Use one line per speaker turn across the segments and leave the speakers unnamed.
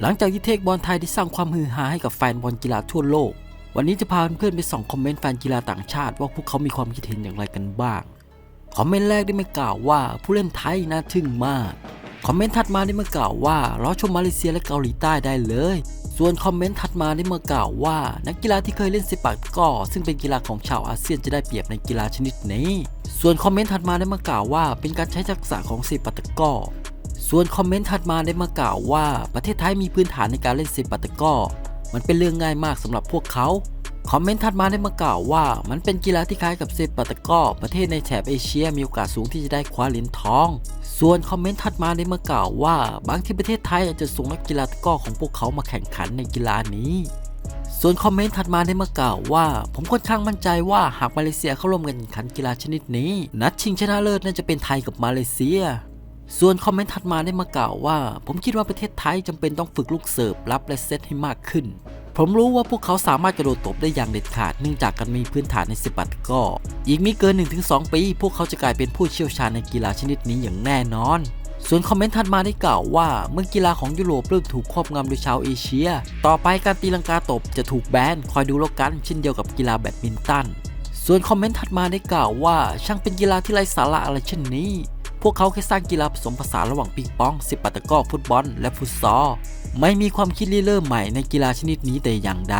หลังจากที่เทคบอลไทยได้สร้างความฮือฮาให้กับแฟนบอลกีฬาทั่วโลก วันนี้จะพาเพื่อนๆไปส่องคอมเมนต์แฟนกีฬาต่างชาติว่าพวกเขามีความคิดเห็นอย่างไรกันบ้าง คอมเมนต์แรกได้มากล่าวว่าผู้เล่นไทยน่าทึ่งมาก คอมเมนต์ถัดมาได้มากล่าวว่ารอชมมาเลเซียและเกาหลีใต้ได้เลย ส่วนคอมเมนต์ถัดมาได้มากล่าวว่า นักกีฬาที่เคยเล่นเซปักตะกร้อซึ่งเป็นกีฬาของชาวอาเซียนจะได้เปรียบในกีฬาชนิดนี้ ส่วนคอมเมนต์ถัดมาได้มากล่าวว่า เป็นการใช้ทักษะของเซปักตะกร้อ ส่วนคอมเมนต์ถัดมาได้มากล่าวว่าประเทศไทยมีพื้นฐานในการเล่นเซปัตะก้อมันเป็นเรื่องง่ายมากสำหรับพวกเขาคอมเมนต์ถัดมาได้มากล่าวว่า มันเป็นกีฬาที่คล้ายกับเซปัตะก้อประเทศในแถบเอเชียมีโอกาสสูงที่จะได้คว้าเหรียญทอง ส่วนคอมเมนต์ถัดมาได้มากล่าวว่า บางที่ประเทศไทยอาจจะส่งนักกีฬาตะก้อของพวกเขามาแข่งขันในกีฬานี้ส่วนคอมเมนต์ถัดมาได้มากล่าวว่า ผมค่อนข้างมั่นใจว่าหากมาเลเซียเข้าร่วมการแข่งขันกีฬาชนิดนี้ นัดชิงชนะเลิศน่าจะเป็นไทยกับมาเลเซีย ส่วนคอมเมนต์ถัดมาได้มากล่าวว่า ผมคิดว่าประเทศไทยจำเป็นต้องฝึกลูกเสิร์ฟรับและเซตให้มากขึ้น ผมรู้ว่าพวกเขาสามารถกระโดดตบได้อย่างเด็ดขาดเนื่องจากการมีพื้นฐานในสิบัตตกร้ออีกไม่เกิน 1-2 ปี พวกเขาจะกลายเป็นผู้เชี่ยวชาญในกีฬาชนิดนี้อย่างแน่นอน ส่วนคอมเมนต์ถัดมาได้กล่าวว่า เมื่อกีฬาของยุโรปเริ่มถูกครอบงำโดยชาวเอเชีย ต่อไปการตีลังกาตบจะถูกแบนคอยดูแล้วกันเช่นเดียวกับกีฬาแบดมินตันส่วนคอมเมนต์ถัดมาได้กล่าวว่า ช่างเป็นกีฬาที่ไร้สาระอะไรเช่นนี้ พวกเขาแค่สร้างกีฬาผสมผสานระหว่างปิงปองสิบปัตตะก้อฟุตบอล และฟุตซอลไม่มีความคิดริเริ่มใหม่ในกีฬาชนิดนี้แต่อย่างใด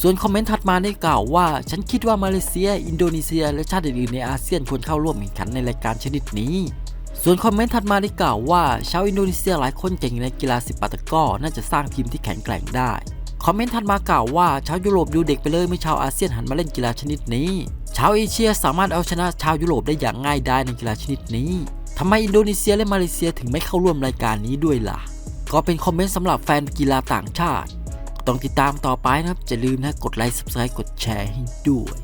ส่วนคอมเมนต์ถัดมาได้กล่าวว่า ฉันคิดว่ามาเลเซีย อินโดนีเซีย และชาติอื่นๆในอาเซียนควรเข้าร่วมแข่งขันในรายการชนิดนี้ ส่วนคอมเมนต์ถัดมาได้กล่าวว่าชาวอินโดนีเซียหลายคนเก่งในกีฬาสิบปัตตะก้อน่าจะสร้างทีมที่แข็งแกร่งได้คอมเมนต์ถัดมากล่าวว่าชาวยุโรปดูเด็กไปเลยเมื่อชาวอาเซียนหันมาเล่นกีฬาชนิดนี้ ชาวเอเชียสามารถเอาชนะชาวยุโรปได้อย่างง่ายดายในกีฬาชนิดนี้ ทำไมอินโดนีเซียและมาเลเซียถึงไม่เข้าร่วมรายการนี้ด้วยล่ะ ก็เป็นคอมเมนต์สำหรับแฟนกีฬาต่างชาติ ต้องติดตามต่อไปนะครับอย่าลืมนะกดไลค์ subscribe กดแชร์ให้ด้วย